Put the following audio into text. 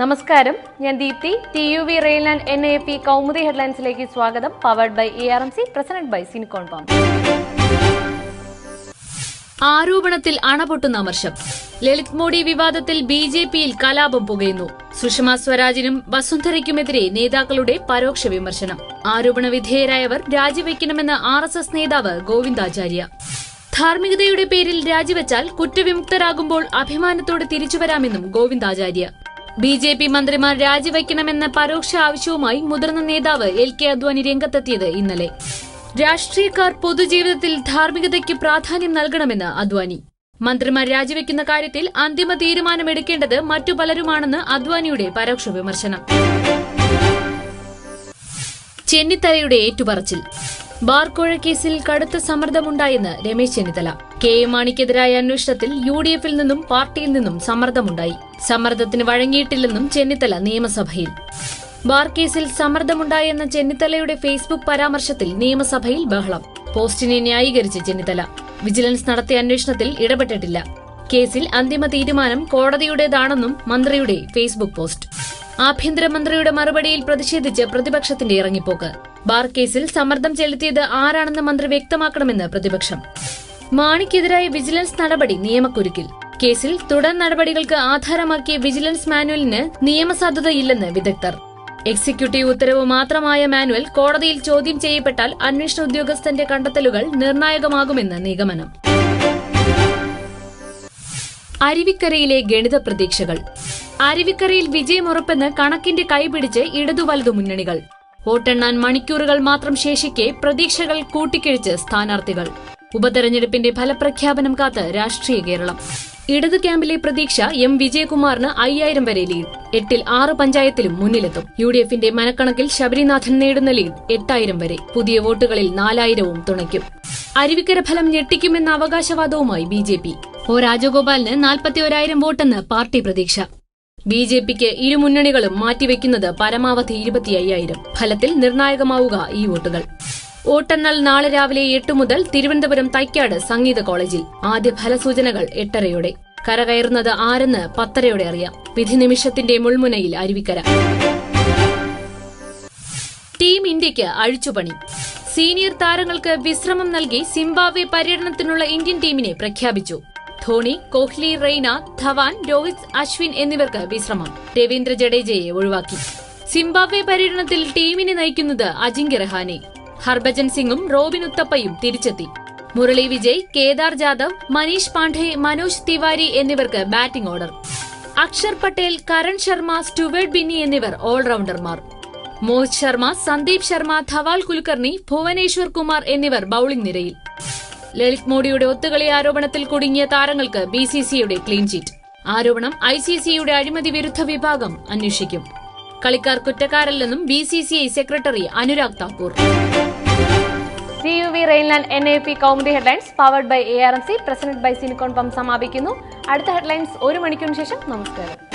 നമസ്കാരം. ഞാൻ Deepthi. T U V rail and N A P Kaumudi ഹെഡ്ലൈൻസിലേക്ക് സ്വാഗതം. Powered by A R M C president by സിനിക്കോൺ പാം ആരോപണത്തിൽ അണപൊട്ടുന്ന അമർഷം. ലളിത് മോഡി വിവാദത്തിൽ ബി ജെ പിയിൽ കലാപം പുകയുന്നു. സുഷമ സ്വരാജിനും വസുന്ധരയ്ക്കുമെതിരെ നേതാക്കളുടെ പരോക്ഷ വിമർശനം. ആരോപണ വിധേയരായവർ രാജിവെക്കണമെന്ന് ആർ എസ് എസ് നേതാവ് ഗോവിന്ദാചാര്യ. ധാർമ്മികതയുടെ പേരിൽ രാജിവെച്ചാൽ കുറ്റവിമുക്തരാകുമ്പോൾ അഭിമാനത്തോടെ തിരിച്ചുവരാമെന്നും ഗോവിന്ദാചാര്യ. ബി ജെ പി മന്ത്രിമാർ രാജിവെക്കണമെന്ന പരോക്ഷ ആവശ്യവുമായി മുതിർന്ന നേതാവ് എൽ കെ അദ്വാനി രംഗത്തെത്തിയത് ഇന്നലെ. രാഷ്ട്രീയക്കാർ പൊതുജീവിതത്തിൽ ധാർമ്മികതയ്ക്ക് പ്രാധാന്യം നൽകണമെന്ന് അദ്വാനി. മന്ത്രിമാർ രാജിവെക്കുന്ന കാര്യത്തിൽ അന്തിമ തീരുമാനമെടുക്കേണ്ടത് മറ്റു പലരുമാണെന്ന് അദ്വാനിയുടെ പരോക്ഷ വിമർശനം. ചെന്നിത്തലയുടെ ഏറ്റുപറച്ചിൽ. ബാർക്കോഴ കേസിൽ കടുത്ത സമ്മർദ്ദമുണ്ടായെന്ന് രമേശ് ചെന്നിത്തല. കെ എം മാണിക്കെതിരായ അന്വേഷണത്തിൽ യു ഡി എഫിൽ നിന്നും പാർട്ടിയിൽ നിന്നും സമ്മർദ്ദമുണ്ടായി. സമ്മർദ്ദത്തിന് വഴങ്ങിയിട്ടില്ലെന്നും ചെന്നിത്തല നിയമസഭയിൽ. ബാർ കേസിൽ സമ്മർദ്ദമുണ്ടായെന്ന ചെന്നിത്തലയുടെ ഫേസ്ബുക്ക് പരാമർശത്തിൽ നിയമസഭയിൽ ബഹളം. പോസ്റ്റിനെ ന്യായീകരിച്ച് ചെന്നിത്തല. വിജിലൻസ് നടത്തിയ അന്വേഷണത്തിൽ ഇടപെട്ടിട്ടില്ല. കേസിൽ അന്തിമ തീരുമാനം കോടതിയുടേതാണെന്നും മന്ത്രിയുടെ ഫേസ്ബുക്ക് പോസ്റ്റ്. ആഭ്യന്തരമന്ത്രിയുടെ മറുപടിയിൽ പ്രതിഷേധിച്ച് പ്രതിപക്ഷത്തിന്റെ ഇറങ്ങിപ്പോക്ക്. ബാർ കേസിൽ സമ്മർദ്ദം ചെലുത്തിയത് ആരാണെന്ന് മന്ത്രി വ്യക്തമാക്കണമെന്ന് പ്രതിപക്ഷം. മാണിക്കെതിരായ വിജിലൻസ് നടപടി നിയമക്കുരുക്കിൽ. കേസിൽ തുടർ നടപടികൾക്ക് ആധാരമാക്കിയ വിജിലൻസ് മാനുവലിന് നിയമസാധുതയില്ലെന്ന് വിദഗ്ധർ. എക്സിക്യൂട്ടീവ് ഉത്തരവ് മാത്രമായ മാനുവൽ കോടതിയിൽ ചോദ്യം ചെയ്യപ്പെട്ടാൽ അന്വേഷണ ഉദ്യോഗസ്ഥന്റെ കണ്ടെത്തലുകൾ നിർണായകമാകുമെന്ന് നിഗമനം. അരുവിക്കരയിലെ ഗണിത പ്രതീക്ഷകൾ. അരുവിക്കരയിൽ വിജയമുറപ്പെന്ന് കണക്കിന്റെ കൈപിടിച്ച് ഇടതു വലതു മുന്നണികൾ. വോട്ടെണ്ണാൻ മണിക്കൂറുകൾ മാത്രം ശേഷിക്കെ പ്രതീക്ഷകൾ കൂട്ടിക്കിഴിച്ച് സ്ഥാനാർത്ഥികൾ. ഉപതെരഞ്ഞെടുപ്പിന്റെ ഫലപ്രഖ്യാപനം കാത്ത് രാഷ്ട്രീയ കേരളം. ഇടതു ക്യാമ്പിലെ പ്രതീക്ഷ എം വിജയകുമാറിന് അയ്യായിരം വരെ ലീഡ്. എട്ടിൽ ആറ് പഞ്ചായത്തിലും മുന്നിലെത്തും. യു ഡി എഫിന്റെ മനക്കണക്കിൽ ശബരിനാഥൻ നേടുന്ന ലീഡ് എട്ടായിരം വരെ. പുതിയ വോട്ടുകളിൽ നാലായിരവും തുണയ്ക്കും. അരുവിക്കര ഫലം ഞെട്ടിക്കുമെന്ന അവകാശവാദവുമായി ബി ജെ പി ഒ രാജഗോപാലിന് നാൽപ്പത്തിയൊരായിരം വോട്ടെന്ന് പാർട്ടി പ്രതീക്ഷ. ബി ജെ പിക്ക് ഇരുമുന്നണികളും മാറ്റിവെക്കുന്നത് പരമാവധി ഇരുപത്തി അയ്യായിരം ഫലത്തിൽ നിർണായകമാവുക ഈ വോട്ടുകൾ. വോട്ടെണ്ണൽ നാളെ രാവിലെ എട്ട് മുതൽ തിരുവനന്തപുരം തൈക്കാട് സംഗീത കോളേജിൽ. ആദ്യ ഫലസൂചനകൾ എട്ടരയോടെ. കരകയറുന്നത് ആരെന്ന് പത്തരയോടെ അറിയാം. വിധി നിമിഷത്തിന്റെ മുൾമുനയിൽ അരുവിക്കര. ടീം ഇന്ത്യയ്ക്ക് അഴിച്ചുപണി. സീനിയർ താരങ്ങൾക്ക് വിശ്രമം നൽകി സിംബാബ്വെ പര്യടനത്തിനുള്ള ഇന്ത്യൻ ടീമിനെ പ്രഖ്യാപിച്ചു. ധോണി കോഹ്ലി റെയ്ന ധവാൻ രോഹിത് അശ്വിൻ എന്നിവർക്ക് വിശ്രമം. രവീന്ദ്ര ജഡേജയെ ഒഴിവാക്കി. സിംബാബ്വെ പര്യടനത്തിൽ ടീമിനെ നയിക്കുന്നത് അജിങ്ക്യ രഹാനെ ഹർഭജൻ സിംഗും റോബിൻ ഉത്തപ്പയും തിരിച്ചെത്തി. മുരളി വിജയ് കേദാർ ജാദവ് മനീഷ് പാണ്ഡെ മനോജ് തിവാരി എന്നിവർക്ക് batting order. Axar Patel Karan Sharma Stuart Binny എന്നിവർ ഓൾറൌണ്ടർമാർ. മോഹിത് ശർമ്മ സന്ദീപ് ശർമ്മ ധവാൽ കുൽക്കർണി ഭുവനേശ്വർ കുമാർ എന്നിവർ ബൌളിംഗ് നിരയിൽ. ലളിത് മോഡിയുടെ ഒത്തുകളി ആരോപണത്തിൽ കുടുങ്ങിയ താരങ്ങൾക്ക് ബി സി ക്ലീൻ ചീറ്റ്. ആരോപണം ഐ സി സിയുടെ അഴിമതി വിരുദ്ധ വിഭാഗം അന്വേഷിക്കും. കളിക്കാർ കുറ്റക്കാരല്ലെന്നും B C C I secretary Anurag Thakur. T U V Rheinland N A P Kaumudi headlines powered by A R M C president by സിനിക്കോൺ പം സമാപിക്കുന്നു. അടുത്ത ഹെഡ്ലൈൻസ് ഒരു മണിക്കൂറിന് ശേഷം. നമസ്കാരം.